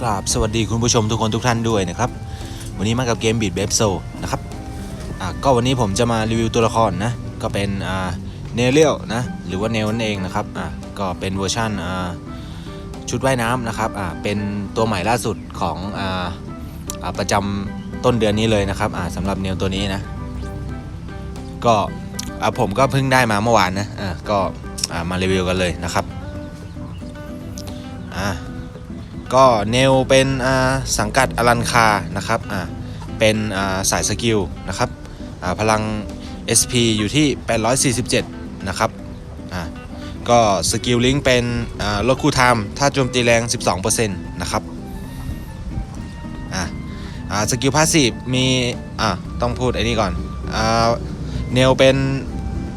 กราบสวัสดีคุณผู้ชมทุกคนทุกท่านด้วยนะครับ วันนี้มากับเกมบีดเบฟโซนะครับอ่าก็วันนี้ผมจะมารีวิวตัวละครนะ ก็เป็นอ่าเนเรียลนะ หรือว่าเนลนั่นเองนะครับอ่าก็เป็นเวอร์ชันอ่าชุดว่ายน้ำนะครับอ่าเป็นตัวใหม่ล่าสุดของอ่าอ่าประจำต้นเดือนนี้เลยนะครับอ่าสำหรับเนลตัวนี้นะ ก็อ่าผมก็เพิ่งได้มาเมื่อวานนะอ่าก็อ่ามารีวิวกันเลยนะครับ ก็เนลเป็นสังกัดอลันคานะครับเป็นสายสกิลนะครับพลัง SP อยู่ที่ 847 นะครับก็สกิลลิงเป็นลดคูลไทม์ถ้าโจมตีแรง 12%นะครับสกิลพาสซีฟมีอ่าต้องพูดไอ้นี่ก่อนอ่าเนลเป็น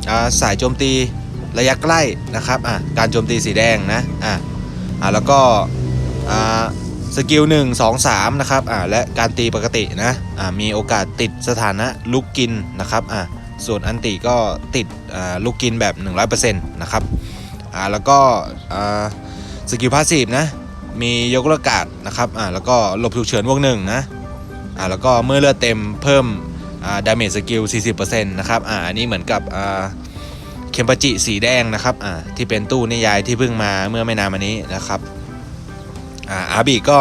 อ่าสายโจมตีระยะใกล้นะครับอ่าการโจมตีสีแดงนะอ่าอ่าแล้วก็ สกิล1 2 3นะครับอ่าและการตีปกตินะอ่ามีโอกาสติดสถานะลูกกินนะครับอ่าส่วนอันติก็ติดอ่าลูกกินแบบ 100%นะครับอ่าแล้วก็อ่าสกิลพาสซีฟนะมียกเลิกการ์ดนะครับอ่าแล้วก็หลบฉุกเฉินวงหนึ่งนะอ่าแล้วก็เมื่อเลือดเต็มเพิ่มอ่าดาเมจสกิล40%นะครับอ่าอันนี้เหมือนกับอ่าเคมปาจิสีแดงนะครับอ่าที่เป็นตู้นิยายที่เพิ่งมาเมื่อไม่นานมานี้นะครับ อ่าอาบีก็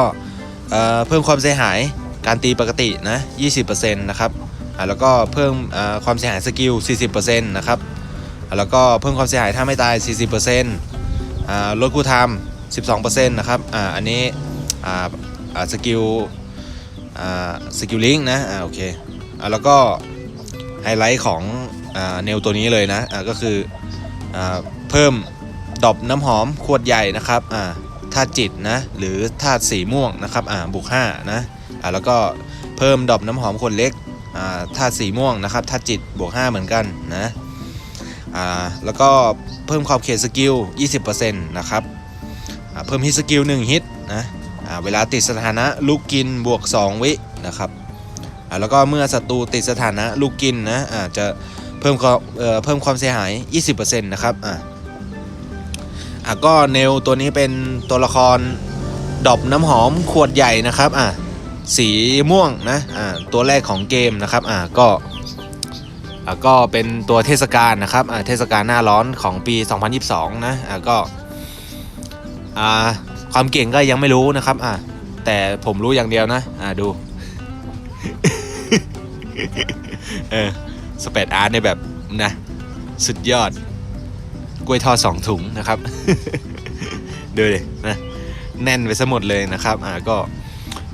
เพิ่มความเสียหายการตีปกตินะ20%นะครับอ่าแล้วก็เพิ่มความเสียหายสกิล 40%นะครับแล้วก็เพิ่มความเสียหายถ้าไม่ตาย 40%อ่าลดคูลไทม์12%นะครับอ่าอันนี้อ่าสกิลสกิลลิงนะอ่าโอเคอ่าแล้วก็ไฮไลท์ของเนลตัวนี้เลยนะก็คืออเพิ่มดอปน้ำหอมขวดใหญ่นะครับอ่าาตุจิตนะหรือธาตุสีม่วงนะครับอ่าบุก5นะอ่าแล้วก็เพิ่มดอกน้ำหอมคนเล็กอ่าธาตุสีม่วงนะครับธาตุจิตบวก5เหมือนกันนะอ่าแล้วก็เพิ่มขอบเขตสกิล 20%นะครับอ่าเพิ่มฮิตสกิล1ฮิตนะอ่าเวลาติดสถานะลูกกินบวก 2 วินะครับอ่าแล้วก็เมื่อศัตรูติดสถานะลูกกินนะอ่าจะเพิ่มความเอ่อเพิ่มความเสียหาย 20%นะครับอ่า อะก็เนลตัวนี้เป็นตัวละครดอบน้ำหอมขวดใหญ่นะครับอะสีม่วงนะอ่าตัวแรกของเกมนะครับอะก็อะก็เป็นตัวเทศกาลนะครับอะเทศกาลหน้าร้อนของปี 2022 นะอะก็อ่าความเก่งก็ยังไม่รู้นะครับอะแต่ผมรู้อย่างเดียวนะอะดูเออสเปดอาร์ตในแบบนะ สุดยอด กล้วยทอดสองถุงนะครับดูดินะแน่นไปซะหมดเลยนะครับอ่าก็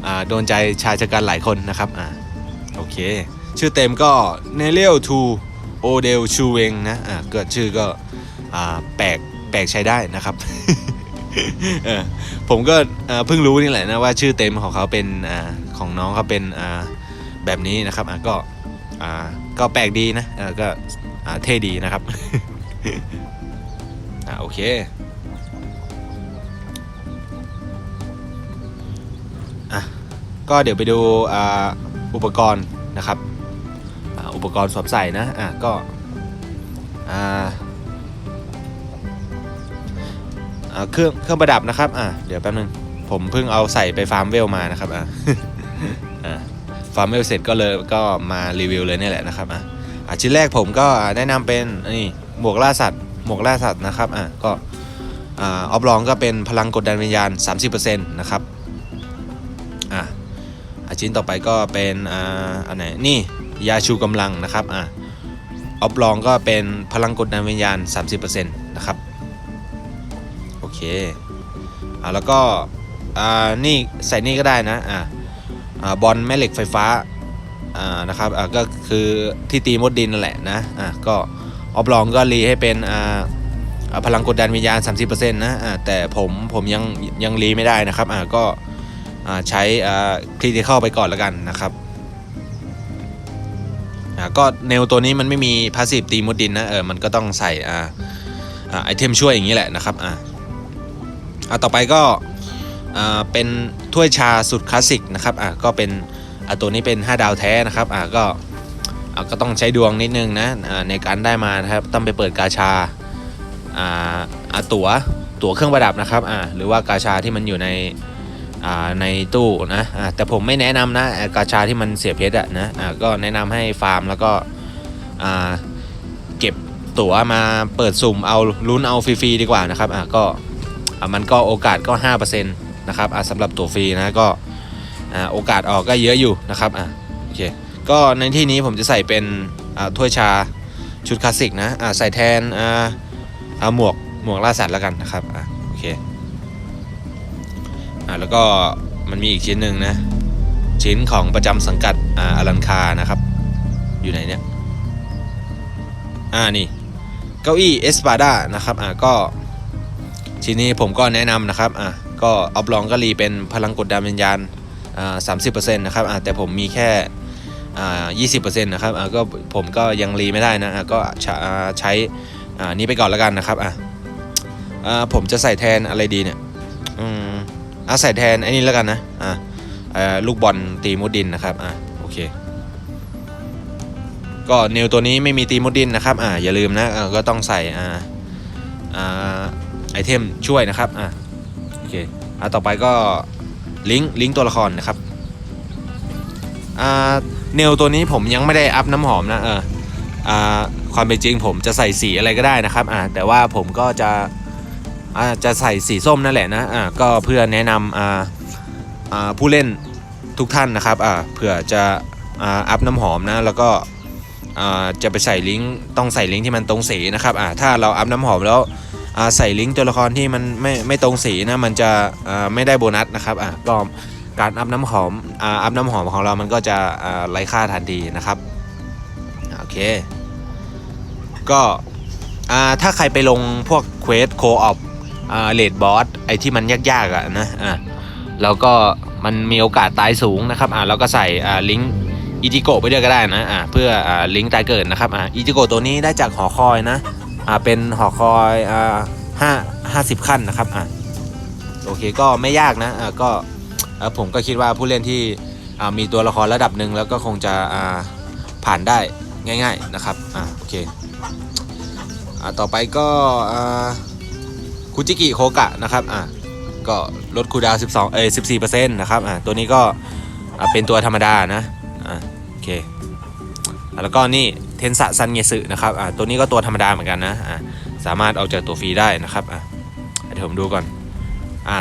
อ่าโดนใจชายชะกันหลายคนนะครับอ่าโอเค ชื่อเต็มก็เนเ i ลทูโอเดลชูเวงนะอ่าเกิดชื่อก็อ่าแปลกแปลกใช้ได้นะครับผมก็เอ่อเพิ่งรู้นี่แหละนะว่าชื่อเต็มของเขาเป็นอ่าของน้องเขาเป็นอ่าแบบนี้นะครับอ่าก็อ่าก็แปลกดีนะก็อ่าเท่ดีนะครับ โอเค อะ ก็เดี๋ยวไปดูอ่าอุปกรณ์นะครับอ่าอุปกรณ์สวมใส่นะ อะ ก็ อ่าเครื่องเครื่องประดับนะครับ อะ เดี๋ยวแป๊บนึง ผมเพิ่งเอาใส่ไปฟาร์มเวลมานะครับ อะอ่าฟาร์มเวลเสร็จก็เลยก็มารีวิวเลยนี่แหละนะครับ อะอะชิ้นแรกผมก็แนะนำเป็นนี่หมวกล่าสัตว์ หมวกล่าสัตว์นะครับอะก็อ่อฟลองก็เป็นพลังกดดันวิญญาณ 30%นะครับอะอะชิ้นต่อไปก็เป็นอ่าอันไหนนี่ยาชูกำลังนะครับอะออฟลองก็เป็นพลังกดดันวิญญาณ 30%นะครับโอเคอะแล้วก็อ่านี่ใส่นี่ก็ได้นะอะอ่าบอลแม่เหล็กไฟฟ้าอ่านะครับอ่าก็คือที่ตีมดดินนั่นแหละนะอะก็ ออฟลองก็รีให้เป็นอ่าพลังกดดันวิญญาณ 30%นะอ่าแต่ผมผมยังยังรีไม่ได้นะครับอ่าก็อ่าใช้อ่าคริติคอลไปก่อนแล้วกันนะครับอ่าก็เนลตัวนี้มันไม่มีพาสซีฟตีมดดินนะเออมันก็ต้องใส่อ่าไอเทมช่วยอย่างนี้แหละนะครับอ่าอ่าต่อไปก็อ่าเป็นถ้วยชาสุดคลาสสิกนะครับอ่าก็เป็นอ่าตัวนี้เป็น 5 ดาวแท้นะครับอ่าก็ ก็ต้องใช้ดวงนิดนึงนะในการได้มานะครับต้องไปเปิดกาชาอ่าตั๋วตั๋วเครื่องประดับนะครับอ่าหรือว่ากาชาที่มันอยู่ในอ่าในตู้นะอ่าแต่ผมไม่แนะนำนะกาชาที่มันเสียเพชรอะนะอ่าก็แนะนำให้ฟาร์มแล้วก็อ่าเก็บตั๋วมาเปิดสุ่มเอาลุ้นเอาฟรีๆดีกว่านะครับอ่าก็อ่ามันก็โอกาสก็ 5%นะครับอ่าสำหรับตั๋วฟรีนะก็อ่าโอกาสออกก็เยอะอยู่นะครับอ่าโอเค ก็ในที่นี้ผมจะใส่เป็นถ้วยชาชุดคลาสสิกนะใส่แทนหมวกหมวกล่าสัตว์แล้วกันนะครับอโอเคอแล้วก็มันมีอีกชิ้นหนึ่งนะ ชิ้นของประจำสังกัดออลันคานะครับ อยู่ไหนเนี่ยอ่านี่เก้าอี้เอสปาดานะครับอ่าก็ชิ้นนี้ผมก็แนะนำนะครับอ่าก็ออฟลองก็รีเป็นพลังกดดันวิญญาณอ่าสามสิบเปอร์เซ็นต์นะครับอ่าแต่ผมมีแค่ ยี่สิบเปอร์เซ็นต์นะครับก็ผมก็ยังรีไม่ได้นะก็ใช้นี้ไปก่อนแล้วกันนะครับอ่าอ่าผมจะใส่แทนอะไรดีเนี่ยอืมอาใส่แทนไอ้นี่แล้วกันนะอ่าลูกบอลตีมุดดินนะครับอ่าโอเคก็เนวตัวนี้ไม่มีตีมุดดินนะครับอ่าอย่าลืมนะก็ต้องใส่อ่าอ่าไอเทมช่วยนะครับอ่าโอเคอ่าต่อไปก็ลิงก์ลิงก์ตัวละครนะครับ อ่าเนวตัวนี้ผมยังไม่ได้อัพน้ำหอมนะเอออ่าความเป็นจริงผมจะใส่สีอะไรก็ได้นะครับอ่าแต่ว่าผมก็จะอ่าจะใส่สีส้มนั่นแหละนะอ่าก็เพื่อแนะนำอ่าอ่าผู้เล่นทุกท่านนะครับอ่าเผื่อจะอ่าอัพน้ำหอมนะแล้วก็อ่าจะไปใส่ลิงก์ต้องใส่ลิงก์ที่มันตรงสีนะครับอ่าถ้าเราอัพน้ำหอมแล้วอ่าใส่ลิงก์ตัวละครที่มันไม่ไม่ตรงสีนะมันจะอ่าไม่ได้โบนัสนะครับอ่าก็ การอัพน้ำหอมอัพน้ำหอมของเรามันก็จะไร้ค่าทันทีนะครับโอเค ก็ถ้าใครไปลงพวกเควสโคออฟเลดบอสไอที่มันยากๆอะนะอ่าแล้วก็มันมีโอกาสตายสูงนะครับอ่าเราก็ใส่ลิงก์อิจิโกไปด้วยก็ได้นะอ่าเพื่ออลิงก์ตายเกิดนะครับอ่าอิจิโกตัวนี้ได้จากหอคอยนะอ่าเป็นหอคอยอ่าห้าห้าสิบขั้นนะครับอ่าโอเคก็ไม่ยากนะอ่าก็ อ่าผมก็คิดว่าผู้เล่นที่มีตัวละครระดับหนึ่งแล้วก็คงจะผ่านได้ง่ายๆนะครับอ่าโอเคอ่าต่อไปก็อ่าคุจิกิโคกะนะครับอะก็ลดคูดาว12เอ้ย14%นะครับอะตัวนี้ก็เป็นตัวธรรมดานะอะโอเคอแล้วก็นี่เทนสะซันเงสึนะครับอะตัวนี้ก็ตัวธรรมดาเหมือนกันนะอะสามารถเอาจากตัวฟรีได้นะครับอะเดี๋ยวผมดูก่อนอ่า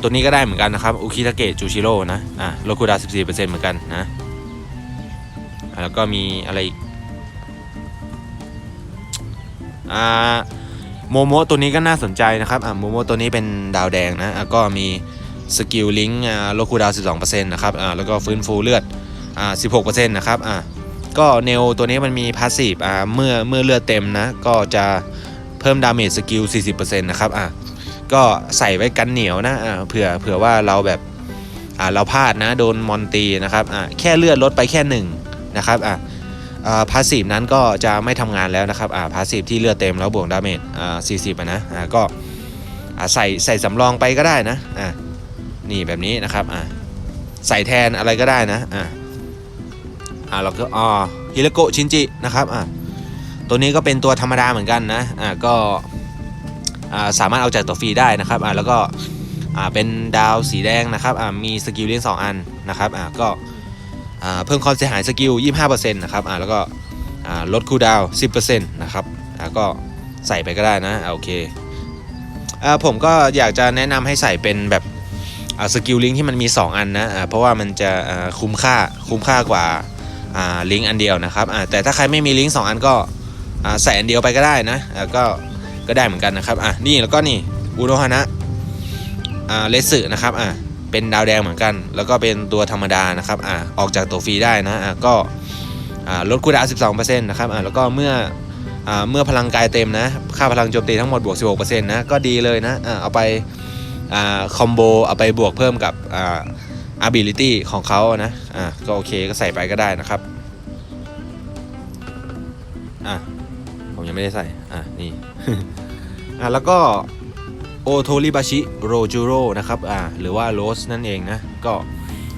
ตัวนี้ก็ได้เหมือนกันนะครับอุคิทาเกะจูชิโร่นะอะลคูดาวน์14%เหมือนกันนะแล้วก็มีอะไรอีกอ่าโมโมะตัวนี้ก็น่าสนใจนะครับอ่าโมโมะตัวนี้เป็นดาวแดงนะก็มีสกิลลิงก์อ่าโลคูดาว 12%นะครับอ่าแล้วก็ฟื้นฟูเลือดอ่า16%นะครับอ่าก็เนวตัวนี้มันมีพาสซีฟอ่าเมื่อเมื่อเลือดเต็มนะก็จะเพิ่มดาเมจสกิล 40%นะครับอ่า ก็ใส่ไว้กันเหนียวนะเผื่อเผื่อว่าเราแบบเราพลาดนะโดนมอนตีนะครับแค่เลือดลดไปแค่หนึ่งนะครับอ่าพาสซีฟนั้นก็จะไม่ทำงานแล้วนะครับอ่าพาสซีฟที่เลือดเต็มแล้วบวกดาเมจอ่า40อะนะก็ใส่ใส่สำรองไปก็ได้นะนี่แบบนี้นะครับใส่แทนอะไรก็ได้นะอ่าเราก็อ๋อฮิรโกชินจินะครับอ่าตัวนี้ก็เป็นตัวธรรมดาเหมือนกันนะอ่าก็ สามารถเอาจากตัวฟรีได้นะครับแล้วก็เป็นดาวสีแดงนะครับมีสกิลเลี้ยงสองอันนะครับก็เพิ่มความเสียหายสกิล 25%นะครับแล้วก็ลดคูดาวน์10%นะครับก็ใส่ไปก็ได้นะโอเคผมก็อยากจะแนะนำให้ใส่เป็นแบบสกิลลิงที่มันมี 2 อันนะเพราะว่ามันจะคุ้มค่าคุ้มค่ากว่าลิงก์อันเดียวนะครับแต่ถ้าใครไม่มีลิงก์2อันก็ใส่อันเดียวไปก็ได้นะก็ ก็ได้เหมือนกันนะครับอ่านี่แล้วก็นี่อุโรฮานะอ่าเลสึนะครับอ่าเป็นดาวแดงเหมือนกัน แล้วก็เป็นตัวธรรมดานะครับอ่าออกจากตัวฟรีได้นะอ่าก็อ่าลดคูดาวน์12%นะครับอ่าแล้วก็เมื่ออ่าเมื่อพลังกายเต็มนะ ค่าพลังโจมตีทั้งหมดบวก 16%นะก็ดีเลยนะอ่าเอาไปอ่าคอมโบเอาไปบวกเพิ่มกับอ่า ability ของเขานะอ่าก็โอเคก็ใส่ไปก็ได้นะครับอ่าผมยังไม่ได้ใส่อ่านี่ อ่าแล้วก็โอโทริบาชิโรจูโร่นะครับอ่าหรือว่าโรสนั่นเองนะก็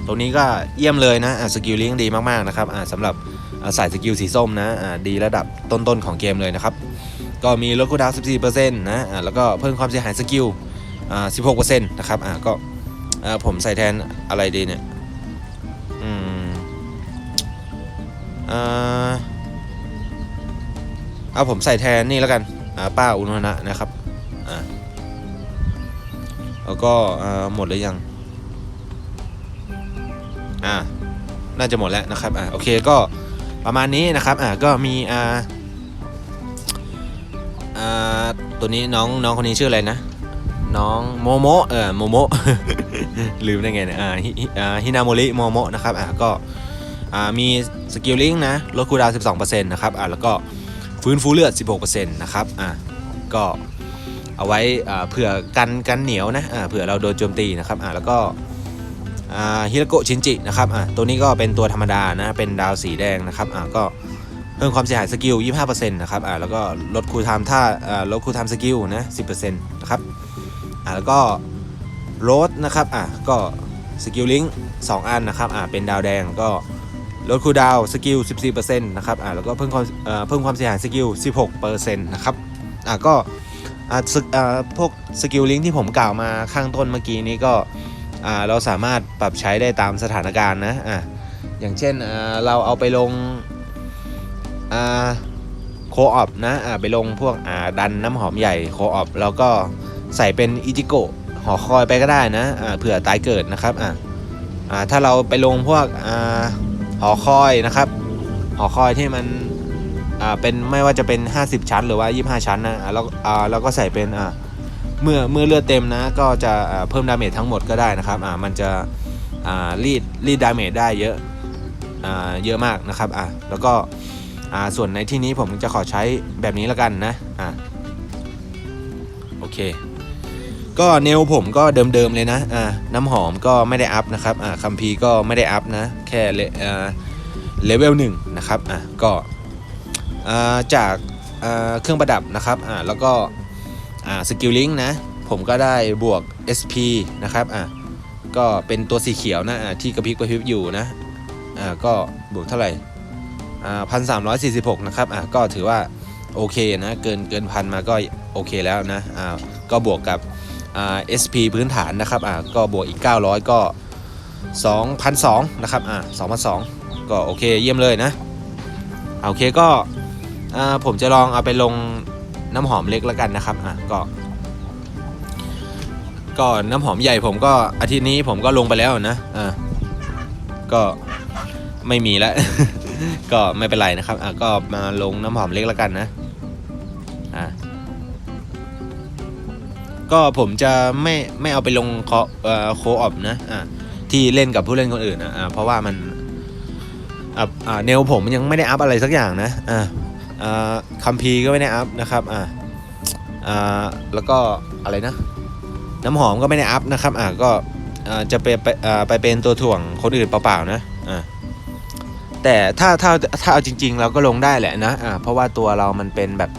ตรงนี้ก็เยี่ยมเลยนะอ่าสกิลลิงดีมากๆนะครับอ่าสำหรับสายสกิลสีส้มนะอ่าดีระดับต้นๆของเกมเลยนะครับ ก็มีลดคูดาว14%นะอ่าแล้วก็เพิ่มความเสียหายสกิลอ่า16%นะครับอ่าก็เอ่อผมใส่แทนอะไรดีเนี่ยอืมเอ่อเอาผมใส่แทนนี่แล้วกัน ป้าอุณหนะนะครับอ่าแล้วก็หมดหรือยังอ่าน่าจะหมดแล้วนะครับอ่าโอเคก็ประมาณนี้นะครับอ่าก็มีอ่าอ่าตัวนี้น้องน้องคนนี้ชื่ออะไรนะ น้องโมโมะเออโมโมะลืมได้ไงเนี่ยอ่าฮินาโมริโมโมะนะครับอ่าก็อ่ามีสกิลลิงนะลดคูดาวน์12%นะครับอ่าแล้วก็ ฟื้นฟูเลือด 16%นะครับอ่าก็เอาไว้เผื่อกันกันเหนียวนะอ่าเผื่อเราโดนโจมตีนะครับอ่าแล้วก็ฮิรโกชินจินะครับอ่าตัวนี้ก็เป็นตัวธรรมดานะเป็นดาวสีแดงนะครับอ่าก็เพิ่มความเสียหายสกิล 25%นะครับอ่าแล้วก็ลดคูลไทม์ท่าอ่าลดคูลไทม์สกิลนะ10%นะครับอ่าแล้วก็โรดนะครับอะก็สกิลลิงก์สองอันนะครับอ่าเป็นดาวแดงก็ ลดคูลดาวสกิล 14%นะครับอ่าแล้วก็เพิ่มความเอ่อเพิ่มความเสียหายสกิล 16%นะครับอ่าก็อ่าสึกอ่าพวกสกิลลิงที่ผมกล่าวมาข้างต้นเมื่อกี้นี้ก็อ่าเราสามารถปรับใช้ได้ตามสถานการณ์นะอ่าอย่างเช่นอ่าเราเอาไปลงอ่าโคออปนะอ่าไปลงพวกอ่าดันน้ำหอมใหญ่โคออปแล้วก็ใส่เป็นอิจิโกะหอคอยไปก็ได้นะอ่าเผื่อตายเกิดนะครับอ่าอ่าถ้าเราไปลงพวกอ่า หอคอยนะครับ หอคอยที่มันอ่าเป็นไม่ว่าจะเป็น 50 ชั้น หรือว่า 25 ชั้นนะอ่าแล้วอ่าแล้วก็ใส่เป็นอ่าเมื่อเมื่อเลือดเต็มนะ ก็จะเพิ่มดาเมจทั้งหมดก็ได้นะครับอ่ามันจะอ่ารีดรีดดาเมจได้เยอะอ่าเยอะมากนะครับอ่าแล้วก็อ่าส่วนในที่นี้ผมจะขอใช้แบบนี้แล้วกันนะอ่าโอเค ก็เนลผมก็เดิมๆเลยนะอ่าน้ำหอมก็ไม่ได้อัพนะครับอ่าคัมพีก็ไม่ได้อัพนะแค่เลอ่าเลเวลหนึ่งนะครับอ่าก็อ่าจากอ่าเครื่องประดับนะครับอ่าแล้วก็อ่าสกิลลิงนะผมก็ได้บวก SP นะครับอ่าก็เป็นตัวสีเขียวนะอ่าที่กระพริบกระพริบอยู่นะอ่าก็บวกเท่าไหร่อ่าพันสามร้อยสี่สิบหกนะครับอ่าก็ถือว่าโอเคนะเกินเกินพันมาก็โอเคแล้วนะอ่าก็บวกกับ SP พื้นฐานนะครับอ่าก็บวกอีก 900 ก็ 2,200นะครับอ่า2,200 ก็โอเคเยี่ยมเลยนะโอเคก็ผมจะลองเอาไปลงน้ำหอมเล็กแล้วกันนะครับอ่าก็ ก็น้ำหอมใหญ่ผมก็อาทิตย์นี้ผมก็ลงไปแล้วนะอ่าก็ไม่มีแล้ว ก็ไม่เป็นไรนะครับอ่าก็มาลงน้ำหอมเล็กแล้วกันนะอ่า ก็ผมจะไม่ไม่เอาไปลงโคออโคออปนะอ่าที่เล่นกับผู้เล่นคนอื่นนะอ่าเพราะว่ามันอ่าอ่าแนวผมยังไม่ได้อัพอะไรสักอย่างนะอ่าอ่าคัมพีก็ไม่ได้อัพนะครับอ่าอ่าแล้วก็อะไรนะ น้ำหอมก็ไม่ได้อัพนะครับอ่าก็จะไปไปอ่ไปเป็นตัวถ่วงคนอื่นเปล่าๆนะอ่าแต่ถ้าถ้าถ้าเอาจริง ๆ เราก็ลงได้แหละนะอ่าเพราะว่าตัวเรามันเป็นแบบ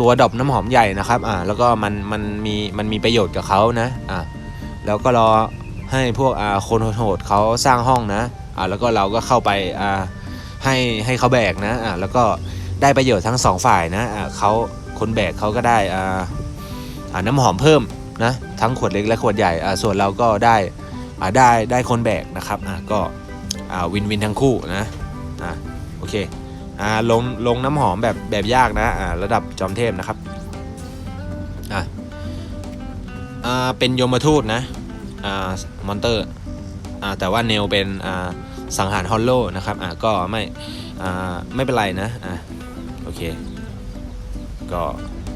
ตัวดอกน้ำหอมใหญ่นะครับอ่าแล้วก็มันมันมีมันมีประโยชน์กับเขานะอ่าแล้วก็รอให้พวกอ่าคนโหดเขาสร้างห้องนะอ่าแล้วก็เราก็เข้าไปอ่าให้ให้เขาแบกนะอ่าแล้วก็ได้ประโยชน์ทั้งสองฝ่ายนะอ่าเขาคนแบกเขาก็ได้อ่าอ่าน้ำหอมเพิ่มนะทั้งขวดเล็กและขวดใหญ่อ่าส่วนเราก็ได้อ่าได้ได้คนแบกนะครับอ่าก็อ่าวินวินทั้งคู่นะอ่าโอเค อ่าลงลงน้ำหอมแบบแบบยากนะอ่าระดับจอมเทพนะครับอ่าอ่าเป็นยมทูตนะอ่ามอนเตอร์อ่าแต่ว่าเนลเป็นอ่าสังหารฮอลโลนะครับอ่าก็ไม่อ่าไม่เป็นไรนะอ่าโอเคก็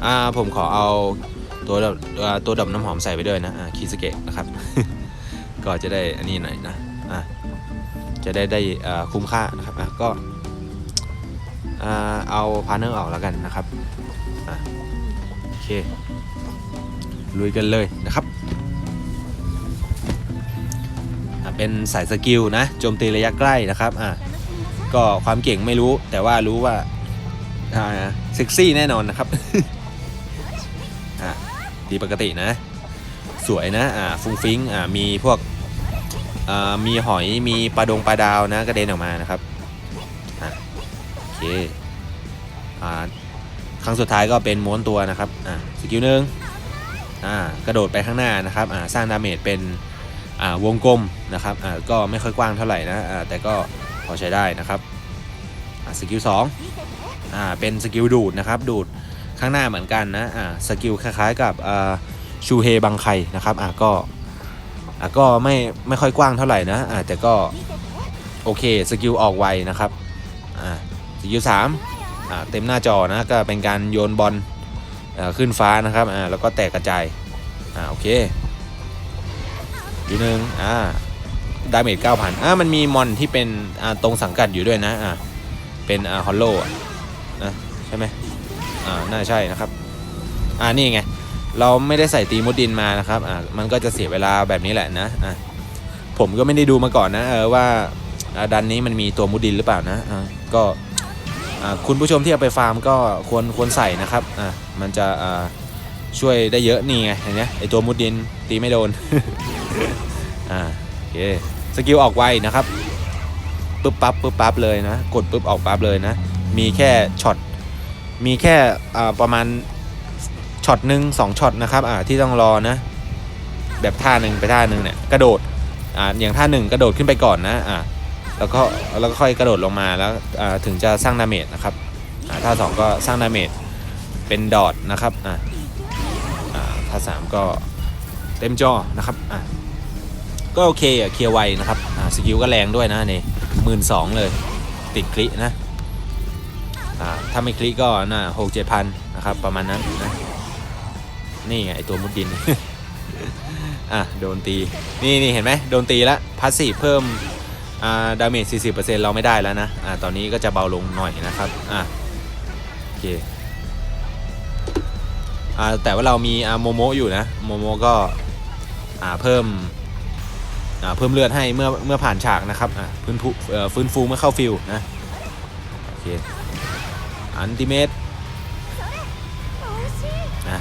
อ่าผมขอเอาตัวดอกอ่าตัวดอกน้ำหอมใส่ไปด้วยนะอ่าคิสเกะนะครับ ก็จะได้อันนี้หน่อยนะอ่าจะได้ได้อ่าคุ้มค่านะครับอ่าก็ เอาพาร์เนอร์ออกแล้วกันนะครับโอเคลุยกันเลยนะครับเป็นสายสกิลนะโจมตีระยะใกล้นะครับอะก็ความเก่งไม่รู้แต่ว่ารู้ว่าอ่าเซ็กซี่แน่นอนนะครับอะดีปกตินะ สวยนะอ่าฟุ้งฟิ้งอ่ามีพวกอ่ามีหอยมีปลาดงปลาดาวนะกระเด็นออกมานะครับ เคอ่าครั้งสุดท้ายก็เป็นม้วนตัวนะครับอ่าสกิลหนึ่งอ่ากระโดดไปข้างหน้านะครับอ่าสร้างดาเมจเป็นอ่าวงกลมนะครับอ่าก็ไม่ค่อยกว้างเท่าไหร่นะอ่าแต่ก็พอใช้ได้นะครับอ่าสกิลสองอ่าเป็นสกิลดูดนะครับดูดข้างหน้าเหมือนกันนะอ่าสกิลคล้ายๆกับอ่าชูเฮบังไคนะครับอ่าก็อ่าก็ไม่ไม่ค่อยกว้างเท่าไหร่นะอ่าแต่ก็โอเคสกิลออกไวนะครับ 4.3อ่าเต็มหน้าจอนะก็เป็นการโยนบอลขึ้นฟ้านะครับอ่าแล้วก็แตกกระจายอ่าโอเคอยู่หนึ่งอ่าดาเมจ9,000อ่ามันมีมอนที่เป็นอ่าตรงสังกัดอยู่ด้วยนะอ่าเป็นอ่าฮอลโลนะใช่ไหมอ่าน่าใช่นะครับอ่านี่ไงเราไม่ได้ใส่ตีมุดดินมานะครับอ่ามันก็จะเสียเวลาแบบนี้แหละนะอ่าผมก็ไม่ได้ดูมาก่อนนะเออว่าดันนี้มันมีตัวมุดดินหรือเปล่านะอ่าก็ คุณผู้ชมที่เอาไปฟาร์มก็ควรควรใส่นะครับอ่ามันจะอ่าช่วยได้เยอะนี่ไงเห็นไหมไอตัวมุดดินตีไม่โดนอ่าโอเคสกิลออกไวนะครับปึ๊บปั๊บปึ๊บปั๊บเลยนะ กดปึ๊บออกปั๊บเลยนะ มีแค่ช็อตมีแค่อ่าประมาณช็อตหนึ่งสองช็อตนะครับอ่าที่ต้องรอนะ แบบท่าหนึ่งไปท่าหนึ่งเนี่ยกระโดดอ่าอย่างท่าหนึ่งกระโดดขึ้นไปก่อนนะอ่า แล้วก็แล้วก็ค่อยกระโดดลงมาแล้วถึงจะสร้างดาเมจนะครับอ่าท่าสองก็สร้างดาเมจเป็นดอทนะครับอ่าท่าสามก็เต็มจอนะครับอ่าก็โอเคอะเคลียร์ไวนะครับอ่าสกิลก็แรงด้วยนะนี่หมื่นสองเลยติดคลินะอ่าถ้าไม่คลิก็น่าหกเจ็ดพันนะครับประมาณนั้นนะนี่ไงไอตัวมุดดินอะโดนตีนี่นี่เห็นไหมโดนตีแล้วพาสซีฟเพิ่ม อ่าดาเมจ40%เราไม่ได้แล้วนะอ่าตอนนี้ก็จะเบาลงหน่อยนะครับอะโอเคอ่าแต่ว่าเรามีอ่าโมโมอยู่นะโมโมก็อ่าเพิ่มอ่าเพิ่มเลือดให้เมื่อเมื่อผ่านฉากนะครับอ่าฟื้นฟูเอ่อฟื้นฟูเมื่อเข้าฟิลนะโอเคอันติเมตนะ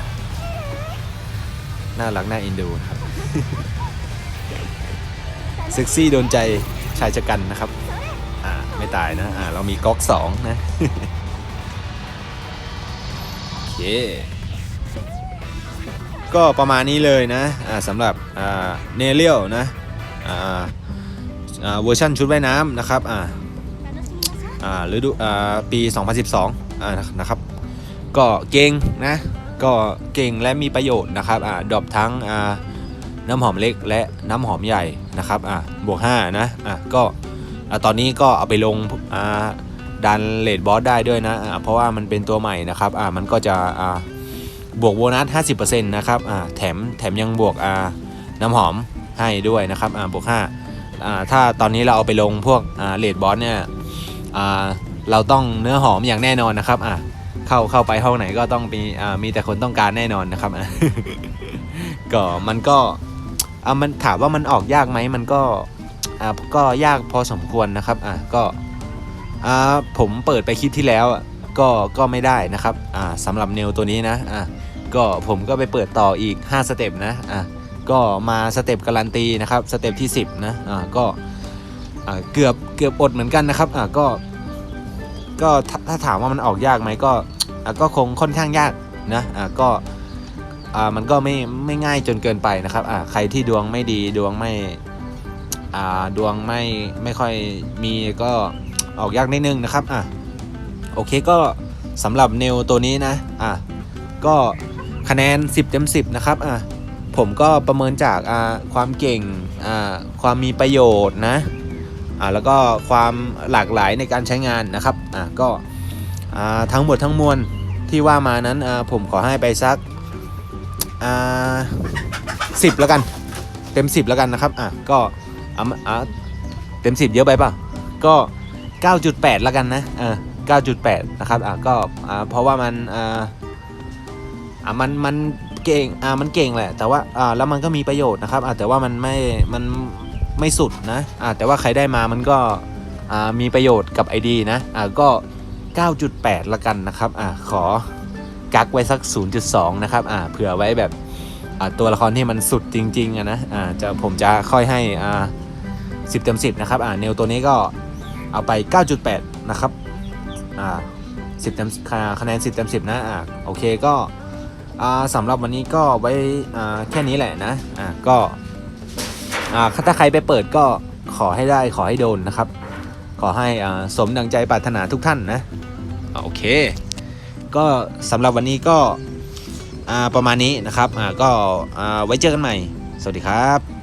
น่ารักน่าเอ็นดูครับเซ็กซี่โดนใจายชะกันนะครับ อ่า ไม่ตายนะ อ่า เรามีก๊อกสองนะ โอเค ก็ประมาณนี้เลยนะ อ่าสำหรับ อ่า เนเรียลนะ อ่า อ่า เวอร์ชันชุดว่ายน้ำนะครับ อ่า อ่าฤดู อ่า ปี 2012 อ่า นะครับ ก็เก่งนะ ก็เก่งและมีประโยชน์นะครับ อ่า ดรอปทั้ง อ่า น้ำหอมเล็กและน้ำหอมใหญ่นะครับอ่าบวก5นะอ่าก็อ่าตอนนี้ก็เอาไปลงอ่าดันเลดบอสได้ด้วยนะอ่าเพราะว่ามันเป็นตัวใหม่นะครับอ่ามันก็จะอ่าบวกโบนัส50%นะครับอ่าแถมแถมยังบวกอ่าน้ำหอมให้ด้วยนะครับอ่าบวก5อ่าถ้าตอนนี้เราเอาไปลงพวกอ่าเลดบอสเนี่ยอ่าเราต้องเนื้อหอมอย่างแน่นอนนะครับอ่าเข้าเข้าไปห้องไหนก็ต้องมีอ่ามีแต่คนต้องการแน่นอนนะครับอ่าก็มันก็ อ่ามันถามว่ามันออกยากไหมมันก็อ่าก็ยากพอสมควรนะครับอ่าก็อ่าผมเปิดไปคลิปที่แล้วอะก็ก็ไม่ได้นะครับอ่าสำหรับเนวตัวนี้นะอ่าก็ผมก็ไปเปิดต่ออีก 5 สเต็ปนะอ่าก็มาสเต็ปการันตีนะครับสเต็ปที่ 10นะอ่าก็อ่าเกือบเกือบอดเหมือนกันนะครับอ่าก็ก็ถ้าถามว่ามันออกยากไหมก็อ่าก็คงค่อนข้างยากนะอ่าก็ อ่ามันก็ไม่ไม่ง่ายจนเกินไปนะครับอ่าใครที่ดวงไม่ดีดวงไม่อ่าดวงไม่ไม่ค่อยมีก็ออกยากนิดนึงนะครับอ่าโอเคก็สำหรับเนวตัวนี้นะอ่าก็คะแนน 10เต็ม10 นะครับอ่าผมก็ประเมินจากอ่าความเก่งอ่าความมีประโยชน์นะอ่าแล้วก็ความหลากหลายในการใช้งานนะครับอ่าก็อ่าทั้งหมดทั้งมวลที่ว่ามานั้นอ่าผมขอให้ไปสัก อ่าสิบแล้วกัน เต็ม10แล้วกันนะครับ อะ ก็อ่าอ่าเต็ม10เยอะไปป่ะ ก็9.8แปดแล้วกันนะเออ9.8นะครับ อะ ก็อ่าเพราะว่ามันอ่าอ่ามัน มันเก่ง อ่ามันเก่งแหละ แต่ว่า อ่า แล้วมันก็มีประโยชน์นะครับ อ่าแต่ว่ามันไม่ มันไม่สุดนะ อ่าแต่ว่าใครได้มา มันก็ อ่า มีประโยชน์กับ ID นะ อ่าก็ 9.8 ละกันนะครับ อ่าขอ กักไว้สัก 0.2 นะครับอ่าเผื่อไว้แบบอ่าตัวละครที่มันสุดจริงๆอะนะอ่าจะผมจะค่อยให้อ่า10เต็ม10นะครับอ่าเนวตัวนี้ก็เอาไป 9.8 นะครับอ่า10เต็มคะแนน 10เต็ม10 นะอ่าโอเคก็อ่าสำหรับวันนี้ก็ไว้อ่าแค่นี้แหละนะอ่าก็อ่าถ้าใครไปเปิดก็ขอให้ได้ขอให้โดนนะครับ ขอให้อ่าสมดังใจปรารถนาทุกท่านนะ โอเค ก็สำหรับวันนี้ก็ประมาณนี้นะครับก็ไว้เจอกันใหม่ สวัสดีครับ